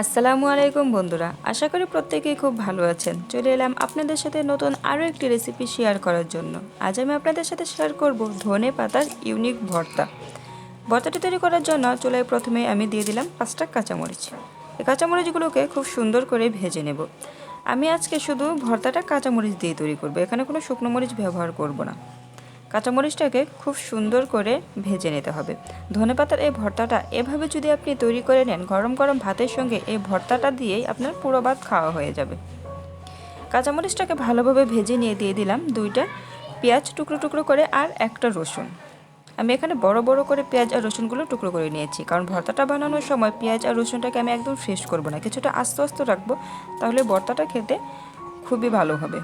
আসসালামু আলাইকুম বন্ধুরা, আশা করি প্রত্যেকেই খুব ভালো আছেন। চলে এলাম আপনাদের সাথে নতুন আরও একটি রেসিপি শেয়ার করার জন্য। আজ আমি আপনাদের সাথে শেয়ার করব ধনে পাতার ইউনিক ভর্তা। ভর্তাটি তৈরি করার জন্য চুলায় প্রথমে আমি দিয়ে দিলাম পাঁচটা কাঁচামরিচ। এই কাঁচামরিচগুলোকে খুব সুন্দর করে ভেজে নেব। আমি আজকে শুধু ভর্তাটা কাঁচামরিচ দিয়ে তৈরি করব, এখানে কোনো শুকনো মরিচ ব্যবহার করব না। কাঁচামরিচটাকে খুব সুন্দর করে ভেজে নিতে হবে। ধনেপাতার এই ভর্তাটা এভাবে যদি আপনি তৈরি করে নেন, গরম গরম ভাতের সঙ্গে এই ভর্তাটা দিয়েই আপনার পুরো ভাত খাওয়া হয়ে যাবে। কাঁচামরিচটাকে ভালোভাবে ভেজে নিয়ে দিয়ে দিলাম দুইটা পেঁয়াজ টুকরো টুকরো করে আর একটা রসুন। আমি এখানে বড় বড় করে পেঁয়াজ আর রসুনগুলো টুকরো করে নিয়েছি। কারণ ভর্তাটা বানানোর সময় পেঁয়াজ আর রসুনটাকে আমি একদম ফ্রেশ করব না। কিছুটা আস্তে আস্তে রাখব, তাহলে ভর্তাটা খেতে খুবই ভালো হবে।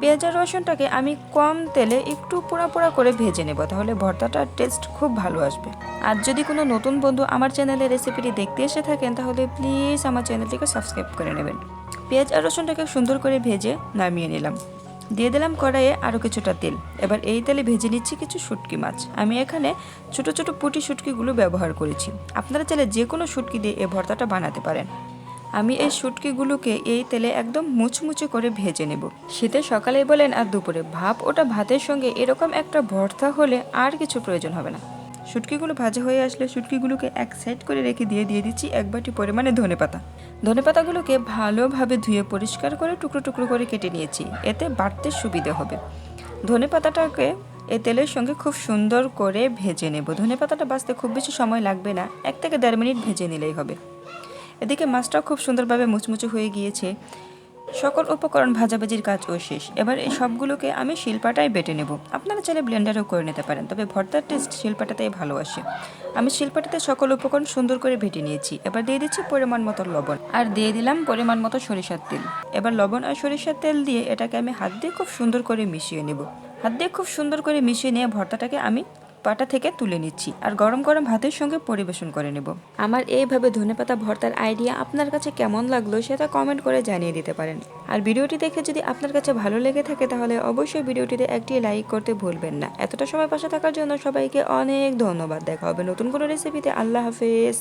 পেঁয়াজ আর রসুনটাকে আমি কম তেলে একটু পোড়া পোড়া করে ভেজে নেব, তাহলে ভর্তাটার টেস্ট খুব ভালো আসবে। আর যদি কোনো নতুন বন্ধু আমার চ্যানেলে রেসিপিটি দেখতে এসে থাকেন, তাহলে প্লিজ আমার চ্যানেলটিকে সাবস্ক্রাইব করে নেবেন। পেঁয়াজ আর রসুনটাকে সুন্দর করে ভেজে নামিয়ে নিলাম। দিয়ে দিলাম কড়াইয়ে আরও কিছুটা তেল। এবার এই তেলে ভেজে নিচ্ছি কিছু শুটকি মাছ। আমি এখানে ছোট ছোট পুঁটি শুটকিগুলো ব্যবহার করেছি। আপনারা চাইলে যে কোনো শুটকি দিয়ে এই ভর্তাটা বানাতে পারেন। আমি এই শুটকিগুলোকে এই তেলে একদম মুচমুচে করে ভেজে নেব। শীতে সকালেই বলেন আর দুপুরে, ভাপ ওটা ভাতের সঙ্গে এরকম একটা ভর্তা হলে আর কিছু প্রয়োজন হবে না। শুটকিগুলো ভাজা হয়ে আসলে শুটকিগুলোকে এক সাইড করে রেখে দিয়ে দিয়ে দিচ্ছি এক বাটি পরিমাণে ধনেপাতা ধনেপাতাগুলোকে ভালোভাবে ধুয়ে পরিষ্কার করে টুকরো টুকরো করে কেটে নিয়েছি। এতে বাড়তে সুবিধে হবে। ধনেপাতাটাকে এ তেলের সঙ্গে খুব সুন্দর করে ভেজে নেব। ধনেপাতাটা বাঁচতে খুব বেশি সময় লাগবে না। এক থেকে দেড় মিনিট ভেজে নিলেই হবে। এদিকে মাছটাও খুব সুন্দরভাবে মুচমুচে হয়ে গিয়েছে। সকল উপকরণ ভাজাভাজির কাজও শেষ। এবার এই সবগুলোকে আমি শিলপাটায় বেটে নেব। আপনারা চাইলে ব্লেন্ডারও করে নিতে পারেন, তবে ভর্তার টেস্ট শিলপাটাতেই ভালো আসে। আমি শিলপাটাতে সকল উপকরণ সুন্দর করে ভেটে নিয়েছি। এবার দিয়ে দিচ্ছি পরিমাণ মতো লবণ। আর দিয়ে দিলাম পরিমাণ মতো সরিষার তেল। এবার লবণ আর সরিষার তেল দিয়ে এটাকে আমি হাত দিয়ে খুব সুন্দর করে মিশিয়ে নেব। হাত দিয়ে খুব সুন্দর করে মিশিয়ে নিয়ে ভর্তাটাকে আমি পাটা থেকে তুলে নিচ্ছি আর গরম গরম ভাতের সঙ্গে পরিবেশন করে নেব। আমার এইভাবে ধনেপাতা ভর্তার আইডিয়া আপনার কাছে কেমন লাগল সেটা কমেন্ট করে জানিয়ে দিতে পারেন। আর ভিডিওটি দেখে যদি আপনার কাছে ভালো লেগে থাকে তাহলে অবশ্যই ভিডিওটিতে একটি লাইক করতে ভুলবেন না। এতটা সময় পাশে থাকার জন্য সবাইকে অনেক ধন্যবাদ। দেখা হবে নতুন কোনো রেসিপিতে আল্লাহ হাফেজ।